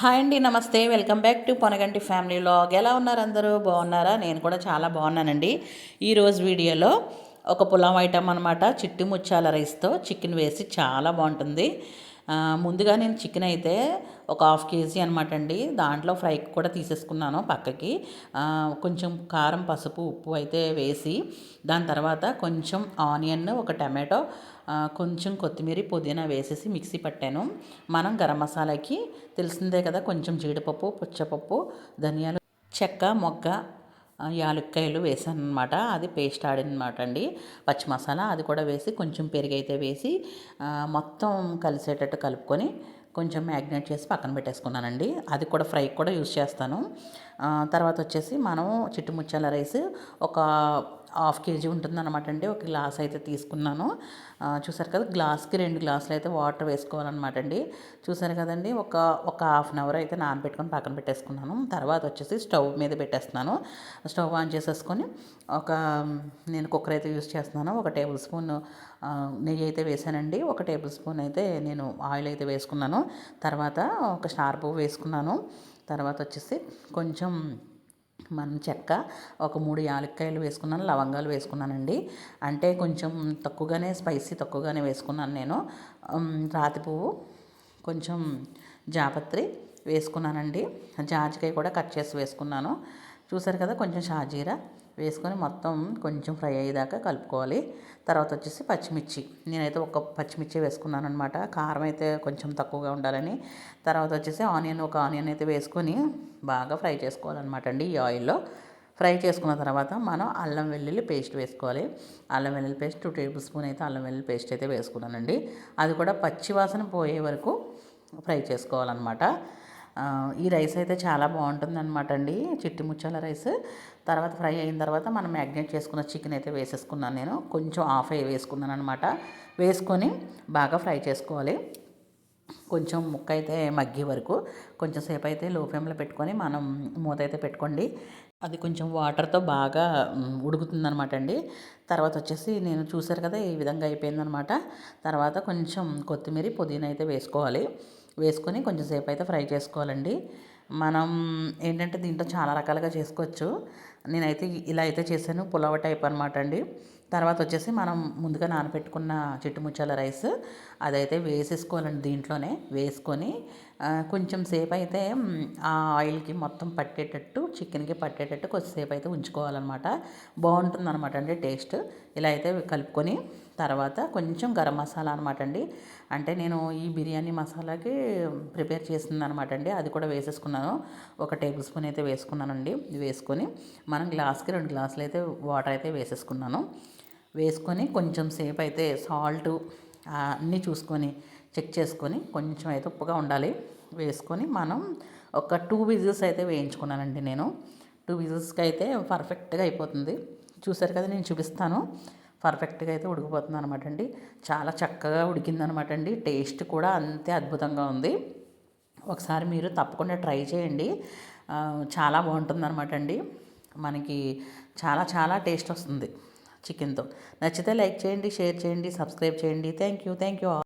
Hi అండి నమస్తే. Welcome back to Ponaganti family vlog. ఎలా ఉన్నారు అందరూ? బాగున్నారా? నేను కూడా చాలా బాగున్నానండి. ఈరోజు వీడియోలో ఒక పులావ్ ఐటమ్ అనమాట చిట్టి ముచ్చాల రైస్తో చికెన్ వేసి చాలా బాగుంటుంది. ముందుగా నేను చికెన్ అయితే ఒక హాఫ్ కేజీ అనమాట అండి. దాంట్లో ఫ్రై కూడా తీసేసుకున్నాను పక్కకి. కొంచెం కారం పసుపు ఉప్పు అయితే వేసి దాని తర్వాత కొంచెం ఆనియన్ ఒక టమాటో కొంచెం కొత్తిమీర పుదీనా వేసేసి మిక్సీ పట్టాను. మనం గరం మసాలాకి తెలిసిందే కదా కొంచెం జీడిపప్పు పుచ్చపప్పు ధనియాలు చెక్క మొగ్గ యాలక్కాయలు వేసాను అనమాట అది పేస్ట్ ఆడినమాట అండి. పచ్చి మసాలా అది కూడా వేసి కొంచెం పెరిగైతే వేసి మొత్తం కలిసేటట్టు కలుపుకొని కొంచెం మ్యాగ్నేట్ చేసి పక్కన పెట్టేసుకున్నానండి. అది కూడా ఫ్రై కూడా యూస్ చేస్తాను. తర్వాత వచ్చేసి మనం చిట్టుముచ్చాల రైస్ ఒక హాఫ్ కేజీ ఉంటుందన్నమాట అండి. ఒక గ్లాస్ అయితే తీసుకున్నాను. చూసారు కదా గ్లాస్కి రెండు గ్లాసులు అయితే వాటర్ వేసుకోవాలన్నమాట అండి. చూసారు కదండి ఒక ఒక హాఫ్ అన్ అవర్ అయితే నానబెట్టుకొని పక్కన పెట్టేసుకున్నాను. తర్వాత వచ్చేసి స్టవ్ మీద పెట్టేస్తున్నాను. స్టవ్ ఆన్ చేసేసుకొని ఒక నేను కుక్కర్ అయితే యూస్ చేస్తున్నాను. ఒక టేబుల్ స్పూన్ నెయ్యి అయితే వేసానండి. ఒక టేబుల్ స్పూన్ అయితే నేను ఆయిల్ అయితే వేసుకున్నాను. తర్వాత ఒక స్టార్ పువ్వు వేసుకున్నాను. తర్వాత వచ్చేసి కొంచెం మనం చెక్క ఒక మూడు యాలక్కాయలు వేసుకున్నాను లవంగాలు వేసుకున్నానండి. అంటే కొంచెం తక్కువగానే స్పైసీ తక్కువగానే వేసుకున్నాను నేను. రాతి పువ్వు కొంచెం జాపత్రి వేసుకున్నానండి. జాజికాయ కూడా కట్ చేసి వేసుకున్నాను. చూసారు కదా కొంచెం షాజీరా వేసుకొని మొత్తం కొంచెం ఫ్రై అయ్యేదాకా కలుపుకోవాలి. తర్వాత వచ్చేసి పచ్చిమిర్చి. నేనైతే ఒక పచ్చిమిర్చి వేసుకున్నాను అనమాట కారం అయితే కొంచెం తక్కువగా ఉండాలని. తర్వాత వచ్చేసి ఆనియన్ ఒక ఆనియన్ అయితే వేసుకొని బాగా ఫ్రై చేసుకోవాలన్నమాట అండి ఈ ఆయిల్లో. ఫ్రై చేసుకున్న తర్వాత మనం అల్లం వెల్లుల్లి పేస్ట్ వేసుకోవాలి. అల్లం వెల్లుల్లి పేస్ట్ టూ టేబుల్ స్పూన్ అయితే అల్లం వెల్లుల్లి పేస్ట్ అయితే వేసుకున్నానండి. అది కూడా పచ్చి వాసన పోయే వరకు ఫ్రై చేసుకోవాలన్నమాట. ఈ రైస్ అయితే చాలా బాగుంటుందన్నమాట అండి చిట్టి ముచ్చాల రైస్. తర్వాత ఫ్రై అయిన తర్వాత మనం మ్యాగ్నేట్ చేసుకున్న చికెన్ అయితే వేసేసుకున్నాను నేను. కొంచెం ఆఫ్ అయ్యి వేసుకున్నాను అనమాట వేసుకొని బాగా ఫ్రై చేసుకోవాలి. కొంచెం ముక్క అయితే మగ్గే వరకు. కొంచెం సేపు అయితే లో ఫ్లేమ్లో పెట్టుకొని మనం మూత అయితే పెట్టుకోండి. అది కొంచెం వాటర్తో బాగా ఉడుకుతుందనమాట అండి తర్వాత వచ్చేసి నేను చూశారు కదా ఈ విధంగా అయిపోయిందనమాట తర్వాత కొంచెం కొత్తిమీర పుదీనా అయితే వేసుకోవాలి. వేసుకొని కొంచెం సేపు అయితే ఫ్రై చేసుకోవాలండి. మనం ఏంటంటే దీంట్లో చాలా రకాలుగా చేసుకోవచ్చు. నేనైతే ఇలా అయితే చేశాను పులావ్ టైప్ అనమాట అండి. తర్వాత వచ్చేసి మనం ముందుగా నానబెట్టుకున్న చిట్టుముచ్చాల రైస్ అదైతే వేసేసుకోవాలండి దీంట్లోనే. వేసుకొని కొంచెం సేపు అయితే ఆ ఆయిల్కి మొత్తం పట్టేటట్టు చికెన్కి పట్టేటట్టు కొద్దిసేపు అయితే ఉంచుకోవాలన్నమాట. బాగుంటుంది అనమాట అండి టేస్ట్. ఇలా అయితే కలుపుకొని తర్వాత కొంచెం గరం మసాలా అనమాట అండి అంటే నేను ఈ బిర్యానీ మసాలాకి ప్రిపేర్ చేసింది అనమాట అండి అది కూడా వేసేసుకున్నాను. ఒక టేబుల్ స్పూన్ అయితే వేసుకున్నానండి. వేసుకొని మనం గ్లాస్కి రెండు గ్లాసులు అయితే వాటర్ అయితే వేసేసుకున్నాను. వేసుకొని కొంచెం సేపు అయితే సాల్ట్ అన్నీ చూసుకొని చెక్ చేసుకొని కొంచెం అయితే ఉప్పుగా ఉండాలి. వేసుకొని మనం ఒక టూ విజిల్స్ అయితే వేయించుకున్నానండి నేను. టూ విజిల్స్కి అయితే పర్ఫెక్ట్గా అయిపోతుంది. చూసారు కదా నేను చూపిస్తాను. పర్ఫెక్ట్గా అయితే ఉడికిపోతుంది అనమాట అండి. చాలా చక్కగా ఉడికింది అనమాట అండి. టేస్ట్ కూడా అంతే అద్భుతంగా ఉంది. ఒకసారి మీరు తప్పకుండా ట్రై చేయండి. చాలా బాగుంటుంది అనమాట అండి. మనకి చాలా చాలా టేస్ట్ వస్తుంది చికెన్తో. నచ్చితే లైక్ చేయండి షేర్ చేయండి సబ్స్క్రైబ్ చేయండి. Thank you thank you